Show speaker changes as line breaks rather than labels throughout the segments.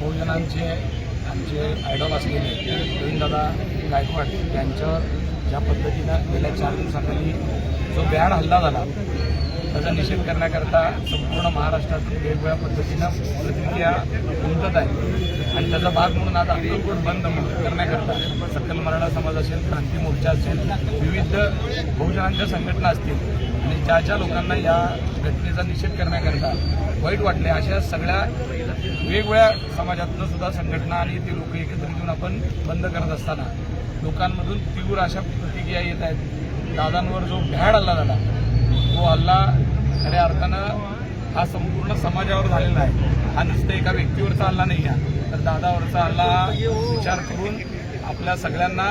बहुजनांचे आमचे आयडॉल असलेले गोविंददादा गायकवाड यांच्यावर ज्या पद्धतीनं गेल्या चार दिवसाखाली जो भ्याड हल्ला झाला त्याचा निषेध करण्याकरता संपूर्ण महाराष्ट्रातून वेगवेगळ्या पद्धतीनं प्रतिक्रिया उमटत आहे. आणि त्याचा भाग म्हणून आज अक्कलकोट बंद करण्याकरता सकल मराठा समाज असेल क्रांती मोर्चा असेल विविध बहुजनांच्या संघटना असतील आणि ज्या ज्या लोकांना या घटनेचा निषेध करण्याकरता वाईट वाटले अशा सगळ्या वेगवेगळ्या समाजातनं सुद्धा संघटना आणि ते लोक एकत्रित येऊन आपण बंद करत असताना लोकांमधून तीव्र अशा प्रतिक्रिया येत आहेत. दादांवर जो भ्याड हल्ला झाला तो हल्ला खऱ्या अर्थानं हा संपूर्ण समाजावर झालेला आहे. हा नुसतं एका व्यक्तीवरचा हल्ला नाही आहे तर दादावरचा हल्ला हा विचार करून आपल्या सगळ्यांना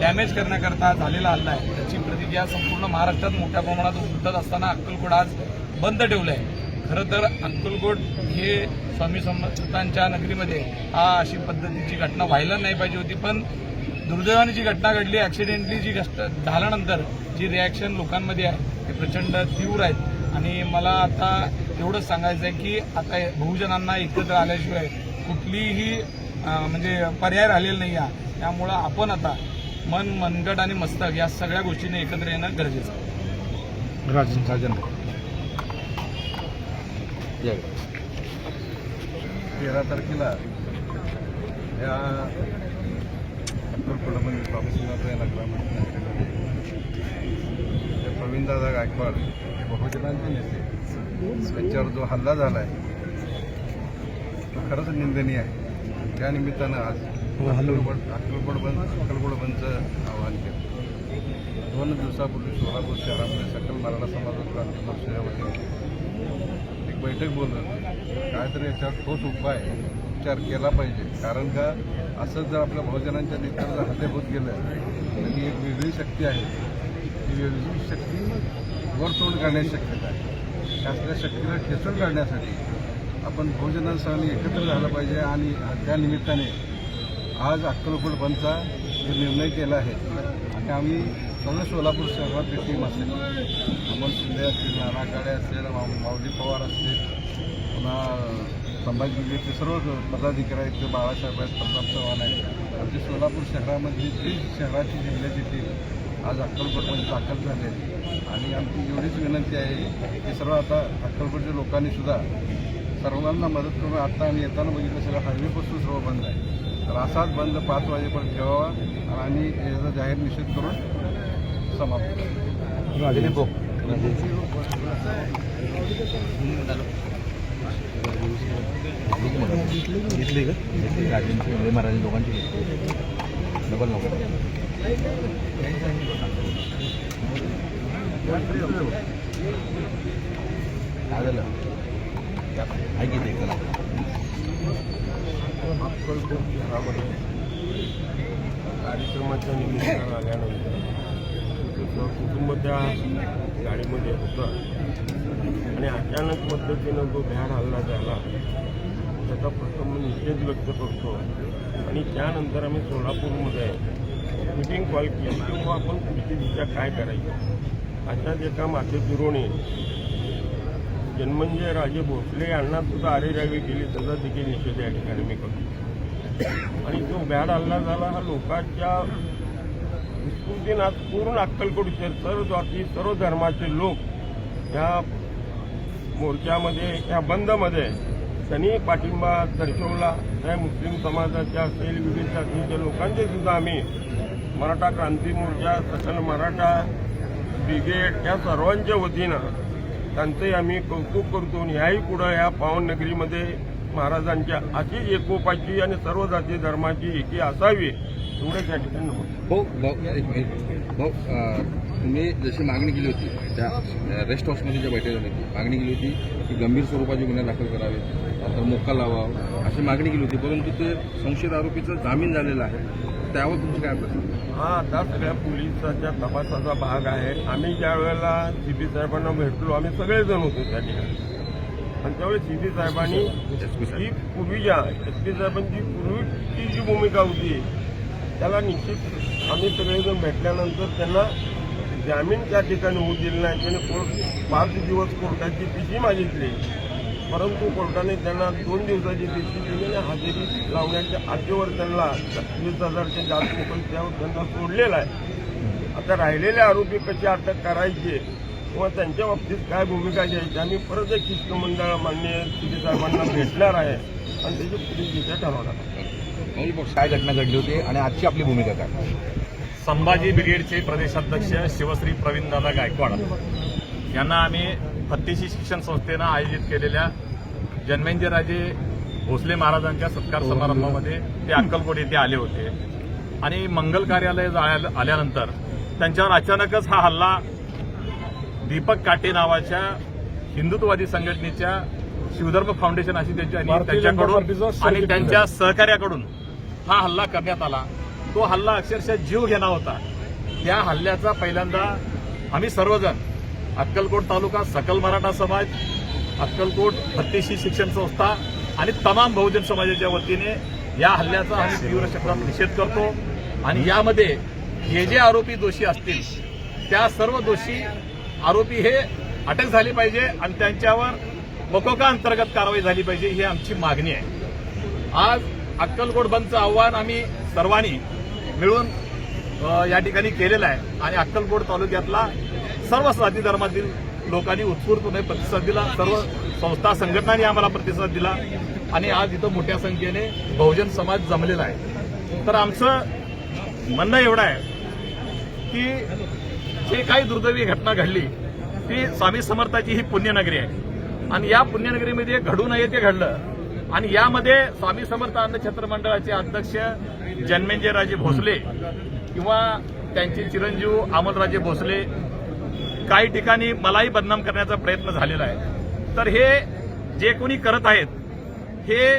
डॅमेज करण्याकरता झालेला हल्ला आहे. त्याची प्रतिक्रिया संपूर्ण महाराष्ट्रात मोठ्या प्रमाणात उमटत असताना अक्कलकोट आज बंद ठेवलं आहे खरं तर अक्कलकोट हे स्वामी समर्थांच्या नगरीमध्ये हा अशी पद्धतीची घटना व्हायला नाही पाहिजे होती पण दुर्दैवाने जी घटना घडली ऍक्सिडेंटली जी घट झाल्यानंतर जी रिॲक्शन लोकांमध्ये आहे ते प्रचंड तीव्र आहेत. आणि मला आता एवढंच सांगायचं आहे की आता बहुजनांना एकत्र आल्याशिवाय कुठलीही म्हणजे पर्याय राहिलेला नाही आहे त्यामुळं आपण आता मन मनगट आणि मस्तक या सगळ्या गोष्टीने एकत्र येणं गरजेचं आहे
राजन राजन
तेरा तारखेला या अक्कलकोटामध्ये स्वामी सिंहाचा या नगरामध्ये त्या प्रवीणदादा गायकवाड हे बहुजनांचे नेते. त्यांच्यावर जो हल्ला झाला आहे तो खरंच निंदनीय आहे. त्या निमित्तानं आज अक्कलकोट अक्कलकोट बंद अक्कलकोट बंदचं आवाहन केलं. दोन दिवसापूर्वी सोलापूर शहरामध्ये सकल मराठा समाज क्रांती मोर्चाच्या वतीने एक बैठक बोललं. काहीतरी याच्यावर ठोस उपाय विचार केला पाहिजे. कारण का असंच जर आपल्या बहुजनांच्या जर हल्ले होत गेलं तर ही एक वेगळी शक्ती आहे. ती वेगळी शक्ती वरतोड करण्याची शक्यता आहे. असल्या शक्तीला ठेचण काढण्यासाठी आपण बहुजनांसह एकत्र झालं पाहिजे आणि त्या निमित्ताने आज अक्कलकोट बंदचा जो निर्णय केला आहे आणि आम्ही सगळं सोलापूर शहरातली टीम असेल अमोल शिंदे असतील नाना काळे असेल माऊ- माऊली पवार असतील पुन्हा संभाजीचे सर्व पदाधिकारी आहेत ते बाळासाहेब आहेत प्रताप चव्हाण आहेत. आमची सोलापूर शहरामध्ये जी शहराची जिल्ह्याची टीम आज अक्कलकोटमध्ये दाखल झाले आहेत. आणि आमची एवढीच विनंती आहे की सर्व आता अक्कलकोटच्या लोकांनी सुद्धा सर्वांना मदत करून आता आम्ही येताना बघितलं सगळं हायवेपासून सर्व बंद आहे तर असाच बंद पाच वाजेपर्यंत ठेवावा आणि याचा जाहीर निषेध करून समाप्त
घेतली का राजनची म्हणजे महाराज दोघांची घेतली डबल नको काय
कार्यक्रमाच्या निमित्तानं आल्यानंतर कुटुंबाच्या कुटुंब त्या गाडीमध्ये होतं आणि अचानक पद्धतीनं जो भ्याड हल्ला झाला त्याचा प्रथम निषेध व्यक्त करतो आणि त्यानंतर आम्ही सोलापूरमध्ये मिटिंग कॉल केली. की आपण पुढची दिशा काय करायची. जे एका माते पुरवणे जन्मंजय राजे भोसले यांना सुद्धा आरेरावी केली त्याचा देखील निषेध या ठिकाणी मी करतो. आणि जो बॅड हल्ला झाला हा लोकांच्या विस्तृतीनात आज पूर्ण अक्कलकोटचे सर्व जाती सर्व धर्माचे लोक या मोर्चामध्ये या बंदमध्ये त्यांनी पाठिंबा दर्शवला. त्या मुस्लिम समाजाच्या असेल विविध जातीच्या लोकांचे सुद्धा आम्ही मराठा क्रांती मोर्चा सकल मराठा ब्रिगेड या सर्वांच्या वतीनं त्यांचंही आम्ही कौतुक करतो आणि ह्याही पुढं या पावननगरीमध्ये महाराजांच्या अशीच एकोपाची आणि सर्व जाती धर्माची एकी असावी एवढंच या ठिकाणी
भाऊ भाऊ तुम्ही जशी मागणी केली होती त्या रेस्ट हाऊसमध्ये ज्या बैठक झाली होती मागणी केली होती की गंभीर स्वरूपाचे गुन्हे दाखल करावे नंतर मोक्का लावावा अशी मागणी केली होती परंतु ते संशयित आरोपीचा जामीन झालेला आहे. त्यावर तुमची काय प्रश्न
हा आता सगळ्या पोलिसाच्या तपासाचा भाग आहे. आम्ही ज्या वेळेला सी पी साहेबांना भेटलो आम्ही सगळेजण होतो त्या ठिकाणी. आणि त्यावेळी सी पी साहेबांनी
जी साहेब.
पूर्वीच्या एस पी साहेबांची पूर्वीची जी भूमिका होती त्याला निश्चित आम्ही सगळेजण भेटल्यानंतर त्यांना जामीन त्या ठिकाणी होऊ दिले नाही. त्याने कोर्ट पाच दिवस कोर्टाची पिशी मागितली.
परंतु कोर्टाने त्यांना दोन दिवसाची देशी दिली आणि हजेरी लावण्याच्या अटीवर त्यांना वीस हजारचे जास्त पण त्यावर त्यांना सोडलेला आहे. आता राहिलेले आरोपी कसे अटक करायचे किंवा त्यांच्या बाबतीत काय भूमिका घ्यायची आम्ही परत एक शिष्टमंडळ मान्य सिटी साहेबांना भेटणार आहे आणि त्याची पुढील दिशा ठरवणार
काय घटना घडली होती आणि आजची आपली भूमिका काय?
संभाजी ब्रिगेडचे प्रदेशाध्यक्ष शिवश्री प्रवीणदादा गायकवाड. यांना आम्ही फत्तेशी शिक्षण संस्थेनं आयोजित केलेल्या जन्मेंजयराजे भोसले महाराजांच्या सत्कार समारंभामध्ये ते अक्कलकोट येथे आले होते. आणि मंगल कार्यालय आल्यानंतर त्यांच्यावर अचानकच हा हल्ला दीपक काटे नावाच्या हिंदुत्ववादी संघटनेच्या शिवधर्म फाउंडेशन अशी त्यांची आणि त्यांच्याकडून आणि त्यांच्या सहकार्याकडून हा हल्ला करण्यात आला. तो हल्ला अक्षरशः जीव घेणा होता. त्या हल्ल्याचा पहिल्यांदा आम्ही सर्वजण अक्कलकोट तालुका सकल मराठा समाज अक्कलकोट फत्तेशी शिक्षण संस्था आणि तमाम बहुजन समाजाच्या वतीने या हल्ल्याचा आम्ही तीव्र शब्दात निषेध करतो. आणि यामध्ये हे जे आरोपी दोषी असतील त्या सर्व दोषी आरोपी हे अटक झाले पाहिजे आणि त्यांच्यावर मकोका अंतर्गत कारवाई झाली पाहिजे ही आमची मागणी आहे. आज अक्कलकोट बंदचं आव्हान आम्ही सर्वांनी मिळून या ठिकाणी केलेलं आहे. आणि अक्कलकोट तालुक्यातला सर्व जाती धर्मातील लोकांनी उत्स्फूर्तपणे प्रतिसाद दिला. सर्व संस्था संघटनांनी आम्हाला प्रतिसाद दिला. आणि आज इथं मोठ्या संख्येने बहुजन समाज जमलेला आहे. तर आमचं म्हणणं एवढं आहे की जे काही दुर्दैवी घटना घडली ती स्वामी समर्थाची ही पुण्यनगरी आहे. आणि या पुण्यनगरीमध्ये घडू नये ते घडलं. आणि यामध्ये स्वामी समर्थ अन्न छत्र मंडळाचे अध्यक्ष जन्मेंजयराजे भोसले किंवा त्यांचे चिरंजीव अमलराजे भोसले काही ठिकाणी मलाही बदनाम करण्याचा प्रयत्न झालेला आहे. तर हे जे कोणी करत आहेत हे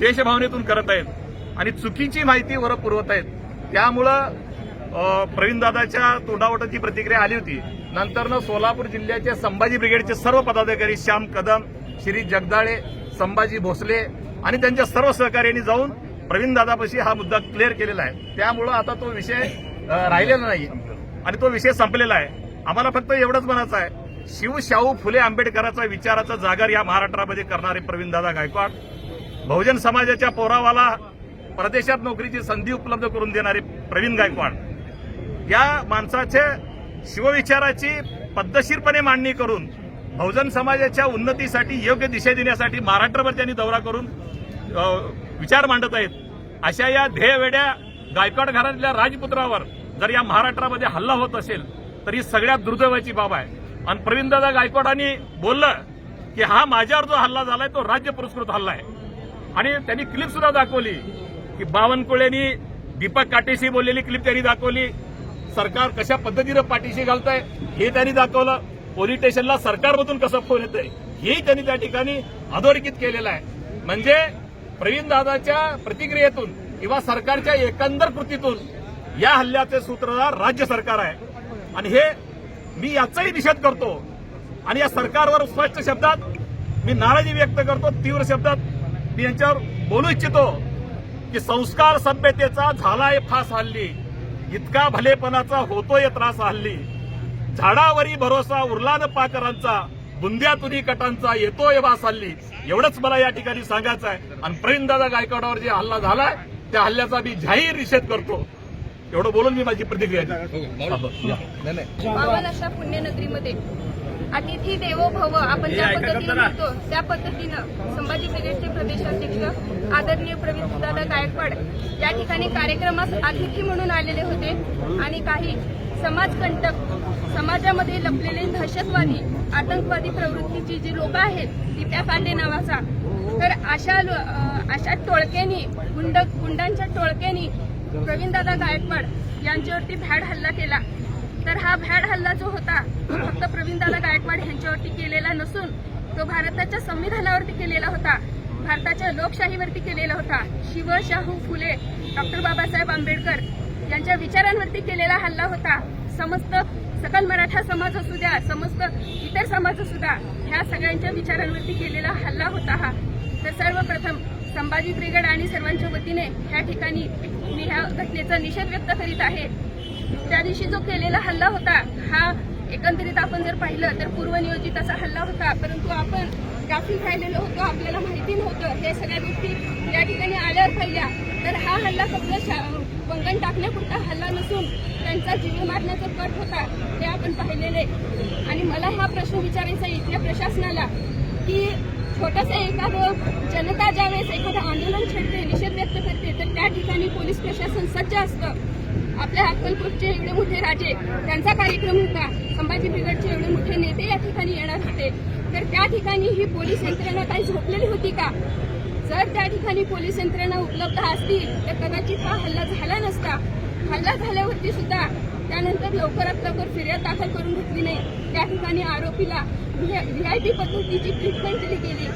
देशभावनेतून करत आहेत आणि चुकीची माहिती वर पुरवत आहेत. त्यामुळं प्रवीणदादाच्या तोंडावटाची प्रतिक्रिया आली होती नंतरनं सोलापूर जिल्ह्याचे संभाजी ब्रिगेडचे सर्व पदाधिकारी श्याम कदम श्री जगदाळे संभाजी भोसले आणि त्यांच्या सर्व सहकार्यांनी जाऊन प्रवीणदादापाशी हा मुद्दा क्लिअर केलेला आहे. त्यामुळं आता तो विषय राहिलेला नाही आणि तो विषय संपलेला आहे. आम्हाला फक्त एवढंच म्हणायचं आहे शिवशाहू फुले आंबेडकराचा विचाराचा जागर या महाराष्ट्रामध्ये करणारे प्रवीणदादा गायकवाड बहुजन समाजाच्या पोरावाला परदेशात नोकरीची संधी उपलब्ध करून देणारे प्रवीण गायकवाड या माणसाचे शिवविचाराची पद्धतशीरपणे मांडणी करून बहुजन समाजाच्या उन्नतीसाठी योग्य दिशा देण्यासाठी महाराष्ट्रभर त्यांनी दौरा करून विचार मांडत आहेत. अशा या ध्येयवेड्या गायकवाड घरातल्या राजपुत्रावर जर या महाराष्ट्रामध्ये हल्ला होत असेल तरी सगळ्यात दुर्दैवाची बाब आहे. आणि प्रवीणदादा गायकवाडांनी बोललं की हा माझ्यावर जो हल्ला झालाय तो राज्य पुरस्कृत हल्ला आहे. आणि त्यांनी क्लिप सुद्धा दाखवली की बावनकुळेनी दीपक काटेशी बोललेली क्लिप त्यांनी दाखवली. सरकार कशा पद्धतीनं पाठीशी घालतंय हे त्यांनी दाखवलं. पोलीस स्टेशनला सरकारमधून कसं फोन येतंय हेही त्यांनी त्या ठिकाणी अधोरेखित केलेलं आहे. म्हणजे प्रवीण दादाच्या प्रतिक्रियेतून किंवा सरकारच्या एकंदर कृतीतून या हल्ल्याचे सूत्रधार राज्य सरकार आहे. आणि हे मी याचाही निषेध करतो. आणि या सरकारवर स्पष्ट शब्दात मी नाराजी व्यक्त करतो तीव्र शब्दात मी यांच्यावर बोलू इच्छितो की संस्कार सभ्यतेचा झालाय फास हल्ली. इतका भलेपणाचा होतोय त्रास हल्ली. झाडावरी भरोसा उरला न पाकरांचा बुंद्यातुरी कटांचा येतोय वास हल्ली. एवढंच मला या ठिकाणी सांगायचं आहे आणि प्रवीणदादा गायकवाडावर जे हल्ला झालाय त्या हल्ल्याचा मी जाहीर निषेध करतो. एवढं बोलून मी माझी प्रतिक्रिया दिली.
हो,
पावन अशा पुण्यनगरीमध्ये अतिथी देवो भव आपण ज्या पद्धतीने म्हणतो त्या पद्धतीनं संभाजी ब्रिगेडचे प्रदेशाध्यक्ष आदरणीय प्रवीण दादा गायकवाड या ठिकाणी कार्यक्रमास अतिथी म्हणून आलेले होते. आणि काही समाजकंटक समाजामध्ये लपलेले दहशतवादी आतंकवादी प्रवृत्तीची जी लोक आहेत दिप्या कांडे नावाचा तर अशा अशा टोळक्यांनी गुंड गुंडांच्या टोळक्यांनी प्रवीणदादा गायकवाड यांच्यावरती भॅड हल्ला केला. तर हा भॅड हल्ला जो होता तो फक्त प्रवीणदादा गायकवाड यांच्यावरती केलेला नसून तो भारताच्या संविधानावरती केलेला होता. भारताच्या लोकशाहीवरती केलेला होता. शिव शाहू फुले डॉक्टर बाबासाहेब आंबेडकर यांच्या विचारांवरती केलेला हल्ला होता. समस्त सकल मराठा समाज असू द्या समस्त इतर समाज असू द्या ह्या सगळ्यांच्या विचारांवरती केलेला हल्ला होता हा. तर सर्वप्रथम संभाजी ब्रिगेड आणि सर्वांच्या वतीने ह्या ठिकाणी मी ह्या घटनेचा निषेध व्यक्त करीत आहे. त्या दिवशी जो केलेला हल्ला होता हा एकंदरीत आपण जर पाहिलं तर पूर्वनियोजित असा हल्ला होता. परंतु आपण गाफील राहिलेलो होतो आपल्याला माहिती नव्हतं. हे सगळ्या गोष्टी या ठिकाणी आल्यावर पाहिल्या. तर हा हल्ला फक्त शा- वंगण टाकण्यापुरता हल्ला नसून त्यांचा जीव मारण्याचा कट होता हे आपण पाहिलेले आणि मला हा प्रश्न विचारायचा इथल्या प्रशासनाला की छोटंसं एखादं जनता ज्यावेळेस एखादं आंदोलन छेडते निषेध व्यक्त करते तर त्या ठिकाणी पोलीस प्रशासन सज्ज असतं. आपल्या अक्कलकोटचे एवढे मोठे राजे त्यांचा कार्यक्रम होता. संभाजी ब्रिगेडचे एवढे मोठे नेते या ठिकाणी येणार होते. तर त्या ठिकाणी ही पोलीस यंत्रणा काही झोपलेली होती का? जर त्या ठिकाणी पोलीस यंत्रणा उपलब्ध असतील तर कदाचित हा हल्ला झाला नसता. हल्ला झाल्यावरती सुद्धा त्यानंतर लवकरात लवकर फिर्याद दाखल करून घेतली नाही. त्या ठिकाणी आरोपीला व्ही आय पी पद्धतीची ट्रीटमेंट दिली गेली.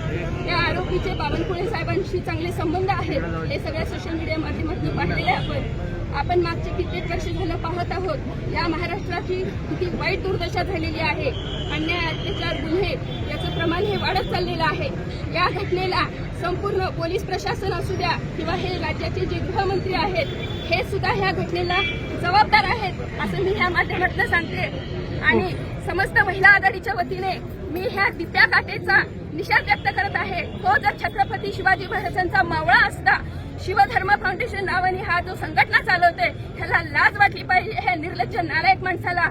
त्या आरोपीचे बावनकुळे साहेबांशी चांगले संबंध आहेत. हे सगळ्या सोशल मीडिया माध्यमातून पाहिलेले आपण. आपण मागचे कित्येक वर्ष झालं पाहत आहोत. या महाराष्ट्राची किती वाईट दुर्दशा झालेली आहे. अन्याय अत्याचार गुन्हे याचं प्रमाण हे वाढत चाललेलं आहे. या घटनेला संपूर्ण पोलीस प्रशासन असू द्या किंवा हे राज्याचे जे गृहमंत्री आहेत हे सुद्धा ह्या घटनेला जबाबदार आहेत असं मी ह्या माध्यमातून सांगते. आणि समस्त महिला आघाडीच्या वतीने मी ह्या दिप्या काटेचा निषेध व्यक्त करत आहे. तो जर छत्रपती शिवाजी महाराजांचा मावळा असता शिवधर्म फाउंडेशन नावाने हा जो संघटना चालवते ह्याला लाज वाटली पाहिजे हे निर्लज्ज नालायक माणसाला.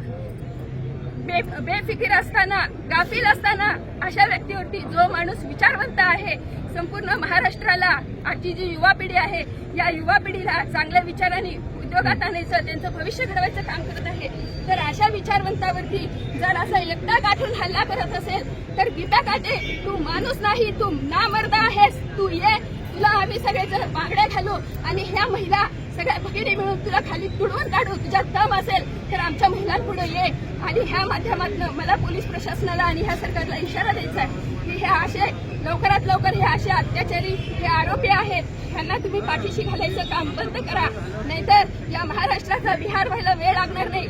बे बेफिकीर असताना गाफील असताना अशा व्यक्तीवरती जो माणूस विचारवंत आहे संपूर्ण महाराष्ट्राला आजची जी युवा पिढी आहे या युवा पिढीला चांगल्या विचारांनी उद्योगात आणायचं त्यांचं भविष्य घडवायचं काम करत आहे. तर अशा विचारवंतावरती जर असा एकटा गाठून हल्ला करत असेल तर गीता काटे तू माणूस नाही तू नामर्द आहेस तू ये. तुला आम्ही सगळे जर बांगड्या घालू आणि ह्या महिला सगळ्या भगिनी मिळून तुला खाली तुडवून काढू तुझ्यात दम असेल तर आमच्या महिलांपुढे ये. आणि ह्या माध्यमातून मला पोलीस प्रशासनाला आणि ह्या सरकारला इशारा द्यायचा आहे की हे असे लवकरात लवकर हे असे अत्याचारी हे आरोपी आहेत ह्यांना तुम्ही पाठीशी घालायचं काम बंद करा. नाहीतर या महाराष्ट्राचा बिहार व्हायला वेळ लागणार नाही.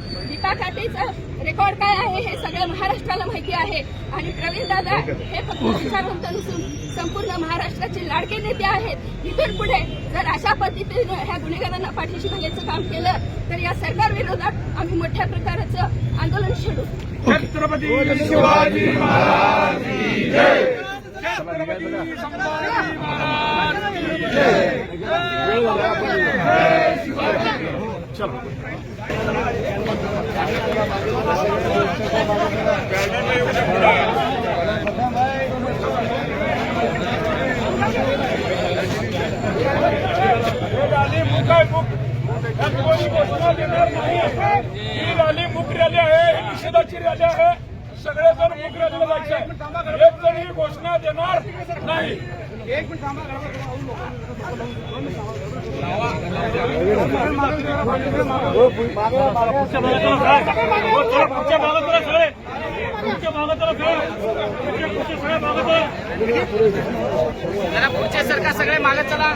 खातेचं रेकॉर्ड काय आहे हे सगळ्या महाराष्ट्राला माहिती आहे. आणि प्रवीण दादा हे फक्त विचारवंत नसून संपूर्ण महाराष्ट्राचे लाडके नेते आहेत. इथून पुढे जर अशा पद्धतीने ह्या गुन्हेगारांना पाठीशी घालायचं काम केलं तर या सरकार विरोधात आम्ही मोठ्या प्रकारचं आंदोलन छेडू.
छत्रपती शिवाजी महाराज की जय. छत्रपती संभाजी महाराज की जय. ही रॅली मुक रॅली रॅली आहे. ही निषेधाची रॅली आहे. सगळेजण मुक रॅलीला जायचे आहे. एक जण ही घोषणा देणार नाही
जरा पुढचे सरकार सगळे मागत चला